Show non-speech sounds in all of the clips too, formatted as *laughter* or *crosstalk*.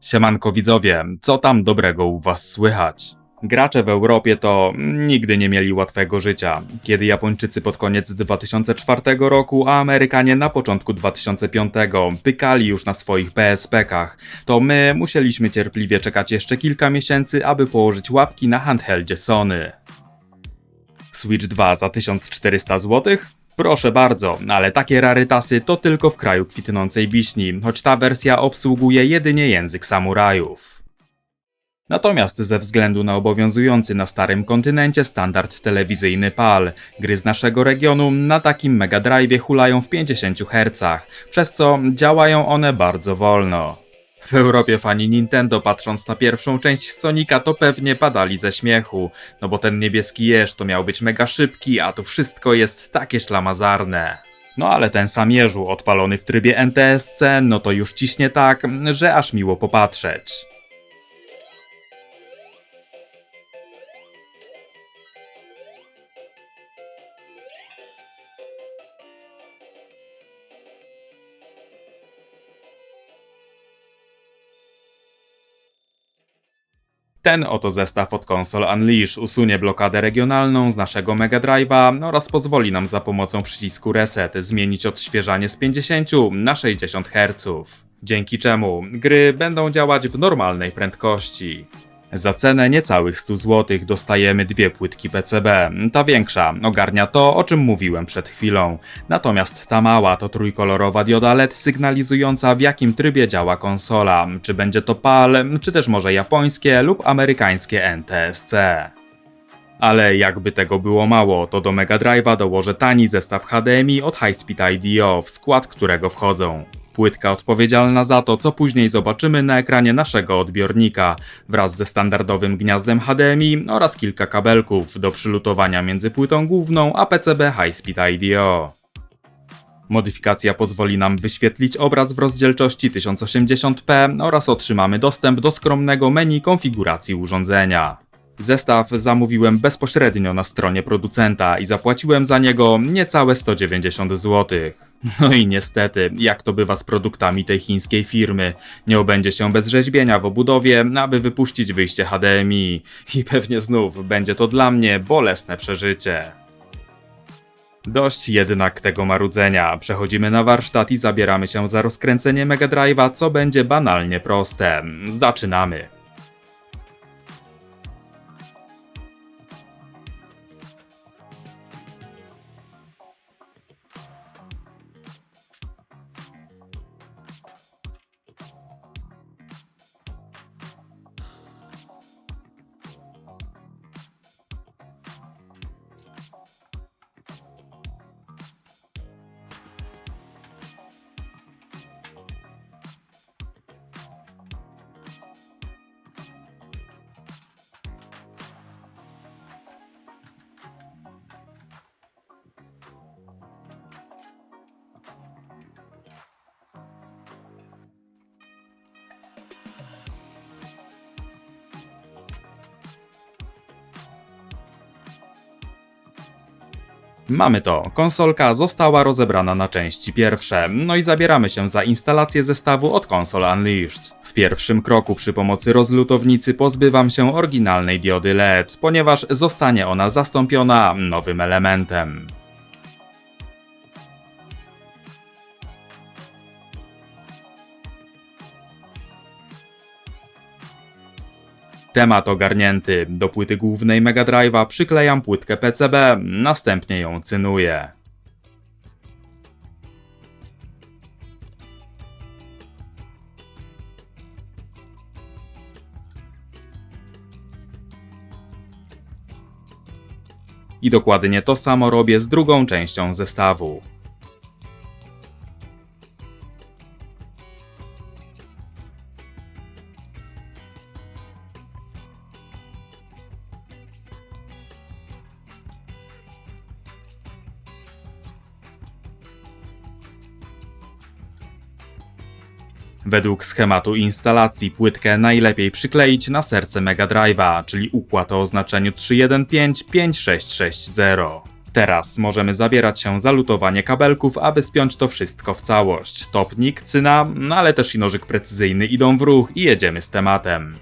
Siemanko widzowie, co tam dobrego u was słychać? Gracze w Europie to nigdy nie mieli łatwego życia. Kiedy Japończycy pod koniec 2004 roku, a Amerykanie na początku 2005 pykali już na swoich PSP-kach, to my musieliśmy cierpliwie czekać jeszcze kilka miesięcy, aby położyć łapki na handheldzie Sony. Switch 2 za 1400 zł? Proszę bardzo, ale takie rarytasy to tylko w kraju kwitnącej wiśni, choć ta wersja obsługuje jedynie język samurajów. Natomiast ze względu na obowiązujący na starym kontynencie standard telewizyjny PAL, gry z naszego regionu na takim Mega Drive hulają w 50 Hz, przez co działają one bardzo wolno. W Europie fani Nintendo patrząc na pierwszą część Sonika to pewnie padali ze śmiechu, no bo ten niebieski jeż to miał być mega szybki, a tu wszystko jest takie ślamazarne. No ale ten sam jeżu odpalony w trybie NTSC, no to już ciśnie tak, że aż miło popatrzeć. Ten oto zestaw od konsol Unleash usunie blokadę regionalną z naszego Mega Drive'a oraz pozwoli nam za pomocą przycisku Reset zmienić odświeżanie z 50 na 60 Hz. Dzięki czemu gry będą działać w normalnej prędkości. Za cenę niecałych 100 zł dostajemy dwie płytki PCB. Ta większa ogarnia to, o czym mówiłem przed chwilą. Natomiast ta mała to trójkolorowa dioda LED sygnalizująca w jakim trybie działa konsola. Czy będzie to PAL, czy też może japońskie lub amerykańskie NTSC. Ale jakby tego było mało, to do Mega Drive'a dołożę tani zestaw HDMI od High Speed IDO, w skład którego wchodzą płytka odpowiedzialna za to, co później zobaczymy na ekranie naszego odbiornika, wraz ze standardowym gniazdem HDMI oraz kilka kabelków do przylutowania między płytą główną a PCB High Speed IDO. Modyfikacja pozwoli nam wyświetlić obraz w rozdzielczości 1080p oraz otrzymamy dostęp do skromnego menu konfiguracji urządzenia. Zestaw zamówiłem bezpośrednio na stronie producenta i zapłaciłem za niego niecałe 190 zł. No i niestety, jak to bywa z produktami tej chińskiej firmy, nie obędzie się bez rzeźbienia w obudowie, aby wypuścić wyjście HDMI. I pewnie znów będzie to dla mnie bolesne przeżycie. Dość jednak tego marudzenia. Przechodzimy na warsztat i zabieramy się za rozkręcenie Mega Drive'a, co będzie banalnie proste. Zaczynamy. Mamy to. Konsolka została rozebrana na części pierwsze, no i zabieramy się za instalację zestawu od konsol Unleashed. W pierwszym kroku przy pomocy rozlutownicy pozbywam się oryginalnej diody LED, ponieważ zostanie ona zastąpiona nowym elementem. Temat ogarnięty. Do płyty głównej Mega Drive'a przyklejam płytkę PCB, następnie ją cynuję. I dokładnie to samo robię z drugą częścią zestawu. Według schematu instalacji płytkę najlepiej przykleić na serce Mega Drive'a, czyli układ o oznaczeniu 315560. Teraz możemy zabierać się za lutowanie kabelków, aby spiąć to wszystko w całość. Topnik, cyna, no ale też i nożyk precyzyjny idą w ruch i jedziemy z tematem.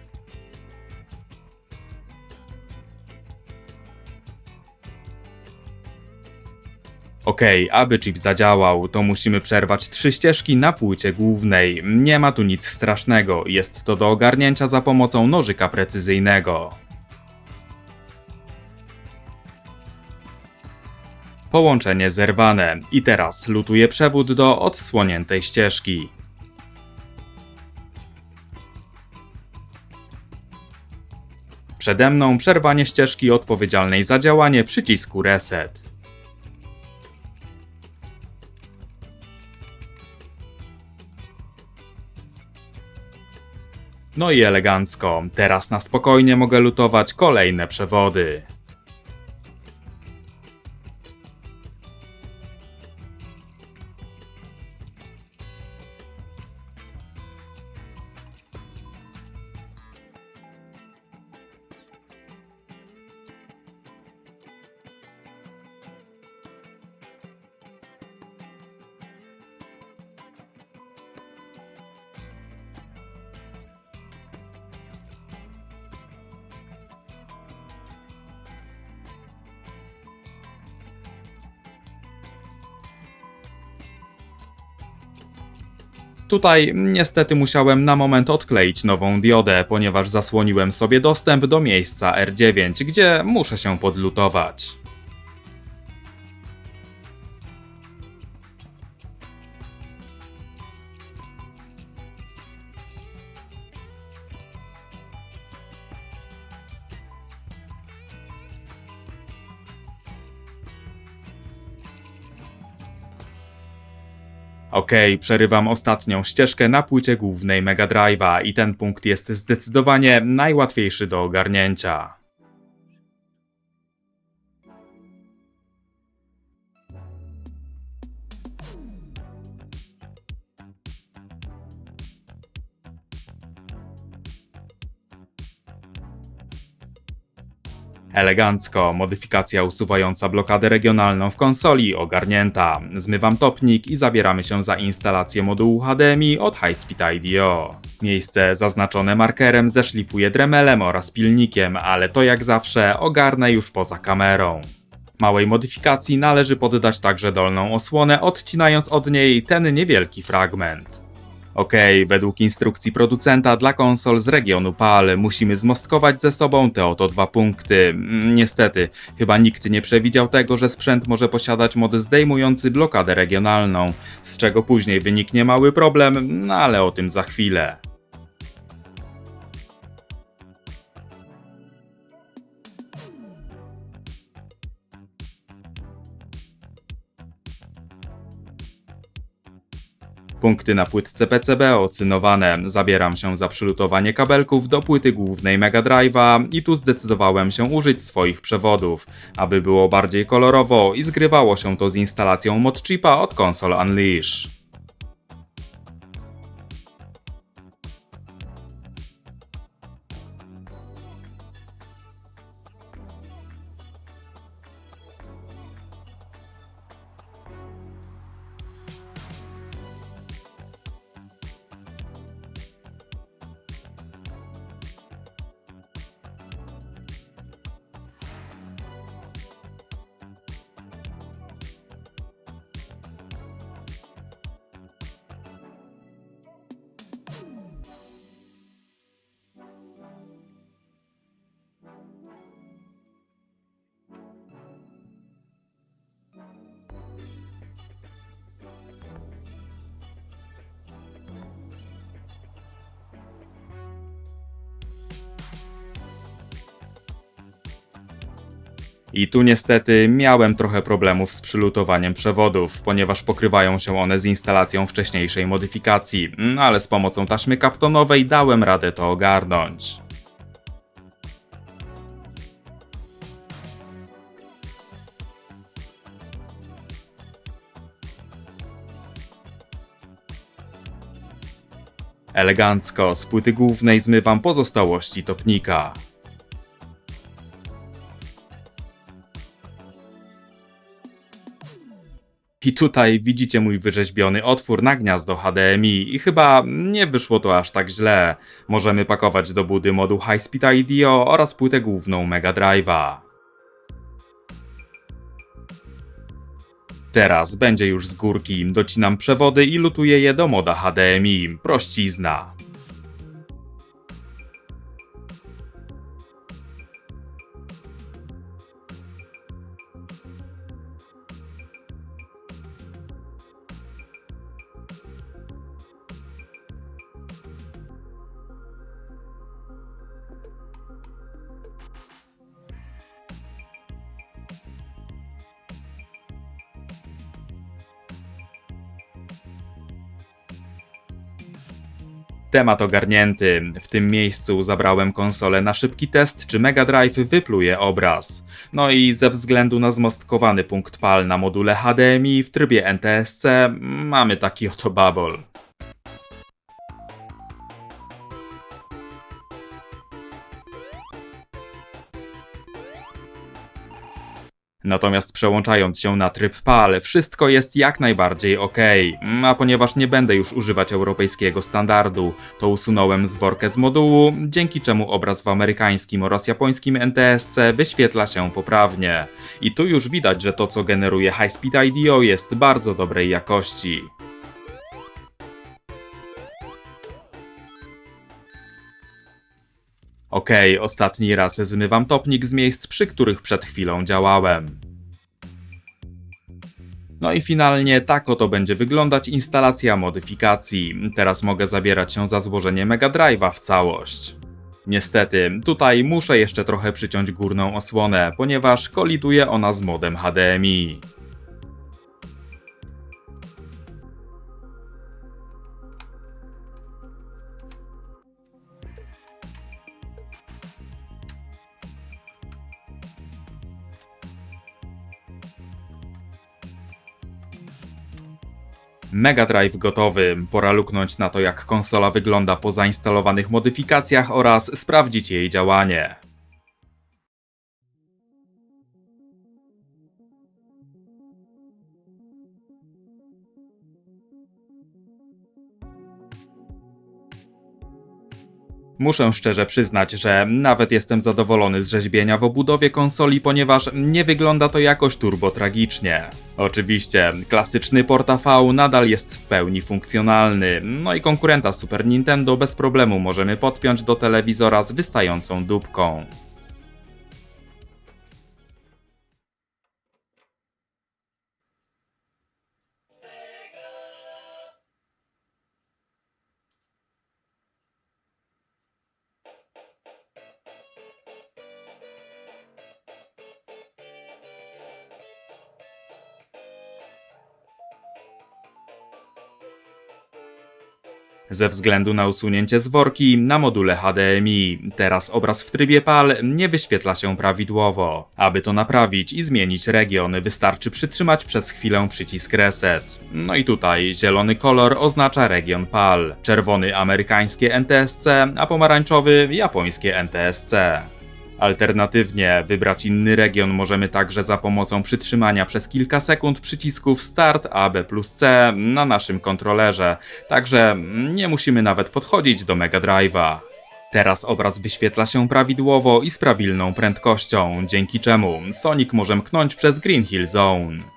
Okej, aby chip zadziałał, to musimy przerwać trzy ścieżki na płycie głównej. Nie ma tu nic strasznego, jest to do ogarnięcia za pomocą nożyka precyzyjnego. Połączenie zerwane i teraz lutuję przewód do odsłoniętej ścieżki. Przede mną przerwanie ścieżki odpowiedzialnej za działanie przycisku reset. No i elegancko, teraz na spokojnie mogę lutować kolejne przewody. Tutaj niestety musiałem na moment odkleić nową diodę, ponieważ zasłoniłem sobie dostęp do miejsca R9, gdzie muszę się podlutować. Okej, przerywam ostatnią ścieżkę na płycie głównej Mega Drive'a i ten punkt jest zdecydowanie najłatwiejszy do ogarnięcia. Elegancko, modyfikacja usuwająca blokadę regionalną w konsoli ogarnięta. Zmywam topnik i zabieramy się za instalację modułu HDMI od Highspeed IDO. Miejsce zaznaczone markerem zeszlifuję dremelem oraz pilnikiem, ale to jak zawsze ogarnę już poza kamerą. Małej modyfikacji należy poddać także dolną osłonę, odcinając od niej ten niewielki fragment. Okej, według instrukcji producenta dla konsol z regionu PAL musimy zmostkować ze sobą te oto dwa punkty. Mm, Niestety, chyba nikt nie przewidział tego, że sprzęt może posiadać mod zdejmujący blokadę regionalną, z czego później wyniknie mały problem, no ale o tym za chwilę. Punkty na płytce PCB ocynowane. Zabieram się za przylutowanie kabelków do płyty głównej Mega Drive'a i tu zdecydowałem się użyć swoich przewodów, aby było bardziej kolorowo i zgrywało się to z instalacją modchipa od konsol Unleash. I tu niestety miałem trochę problemów z przylutowaniem przewodów, ponieważ pokrywają się one z instalacją wcześniejszej modyfikacji, no ale z pomocą taśmy kaptonowej dałem radę to ogarnąć. Elegancko z płyty głównej zmywam pozostałości topnika. I tutaj widzicie mój wyrzeźbiony otwór na gniazdo HDMI i chyba nie wyszło to aż tak źle. Możemy pakować do budy moduł High Speed IDO oraz płytę główną Mega Drive'a. Teraz będzie już z górki, docinam przewody i lutuję je do moda HDMI, prościzna. Temat ogarnięty. W tym miejscu zabrałem konsolę na szybki test, czy Mega Drive wypluje obraz. No i ze względu na zmostkowany punkt PAL na module HDMI w trybie NTSC mamy taki oto babol. Natomiast przełączając się na tryb PAL, wszystko jest jak najbardziej ok. A ponieważ nie będę już używać europejskiego standardu, to usunąłem zworkę z modułu, dzięki czemu obraz w amerykańskim oraz japońskim NTSC wyświetla się poprawnie. I tu już widać, że to co generuje High Speed IDO jest bardzo dobrej jakości. Okej, ostatni raz zmywam topnik z miejsc, przy których przed chwilą działałem. No i finalnie tak oto będzie wyglądać instalacja modyfikacji. Teraz mogę zabierać się za złożenie Mega Drive'a w całość. Niestety, tutaj muszę jeszcze trochę przyciąć górną osłonę, ponieważ koliduje ona z modem HDMI. Mega Drive gotowy. Pora luknąć na to, jak konsola wygląda po zainstalowanych modyfikacjach oraz sprawdzić jej działanie. Muszę szczerze przyznać, że nawet jestem zadowolony z rzeźbienia w obudowie konsoli, ponieważ nie wygląda to jakoś turbo tragicznie. Oczywiście, klasyczny port AV nadal jest w pełni funkcjonalny, no i konkurenta Super Nintendo bez problemu możemy podpiąć do telewizora z wystającą dupką. Ze względu na usunięcie zworki na module HDMI, teraz obraz w trybie PAL nie wyświetla się prawidłowo. Aby to naprawić i zmienić region, wystarczy przytrzymać przez chwilę przycisk Reset. No i tutaj zielony kolor oznacza region PAL, czerwony amerykańskie NTSC, a pomarańczowy japońskie NTSC. Alternatywnie wybrać inny region możemy także za pomocą przytrzymania przez kilka sekund przycisków Start A, B plus C na naszym kontrolerze, także nie musimy nawet podchodzić do Mega Drive'a. Teraz obraz wyświetla się prawidłowo i z prawilną prędkością, dzięki czemu Sonic może mknąć przez Green Hill Zone.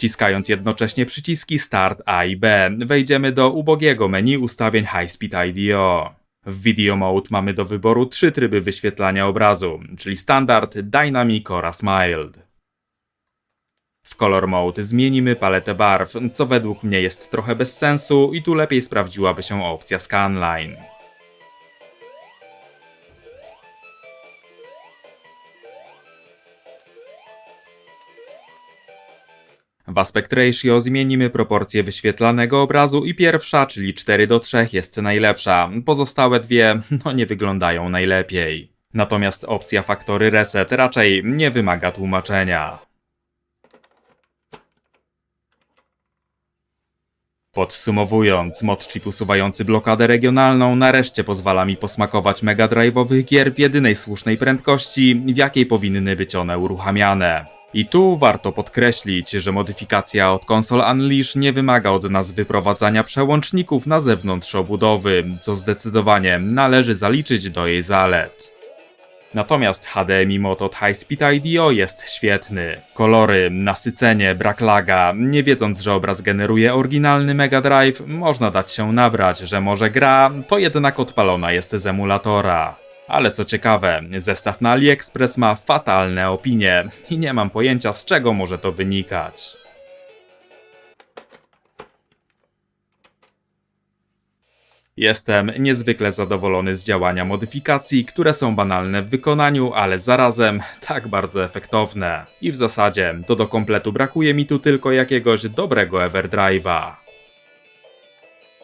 Wciskając jednocześnie przyciski Start A i B, wejdziemy do ubogiego menu ustawień High Speed IDO. W Video Mode mamy do wyboru trzy tryby wyświetlania obrazu, czyli Standard, Dynamic oraz Mild. W Color Mode zmienimy paletę barw, co według mnie jest trochę bez sensu i tu lepiej sprawdziłaby się opcja Scanline. W aspect ratio zmienimy proporcje wyświetlanego obrazu i pierwsza, czyli 4 do 3 jest najlepsza. Pozostałe dwie, *laughs* no nie wyglądają najlepiej. Natomiast opcja faktory reset raczej nie wymaga tłumaczenia. Podsumowując, mod chip usuwający blokadę regionalną nareszcie pozwala mi posmakować Mega Drive'owych gier w jedynej słusznej prędkości, w jakiej powinny być one uruchamiane. I tu warto podkreślić, że modyfikacja od konsol Unleash nie wymaga od nas wyprowadzania przełączników na zewnątrz obudowy, co zdecydowanie należy zaliczyć do jej zalet. Natomiast HDMI mod od High Speed IDO jest świetny. Kolory, nasycenie, brak laga, nie wiedząc, że obraz generuje oryginalny Mega Drive, można dać się nabrać, że może gra, to jednak odpalona jest z emulatora. Ale co ciekawe, zestaw na AliExpress ma fatalne opinie i nie mam pojęcia z czego może to wynikać. Jestem niezwykle zadowolony z działania modyfikacji, które są banalne w wykonaniu, ale zarazem tak bardzo efektowne. I w zasadzie to do kompletu brakuje mi tu tylko jakiegoś dobrego Everdrive'a.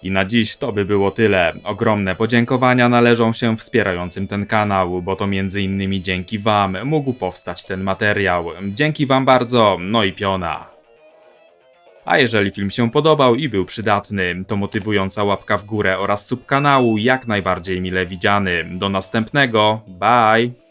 I na dziś to by było tyle. Ogromne podziękowania należą się wspierającym ten kanał, bo to między innymi dzięki wam mógł powstać ten materiał. Dzięki wam bardzo, no i piona. A jeżeli film się podobał i był przydatny, to motywująca łapka w górę oraz subkanału jak najbardziej mile widziany. Do następnego, bye!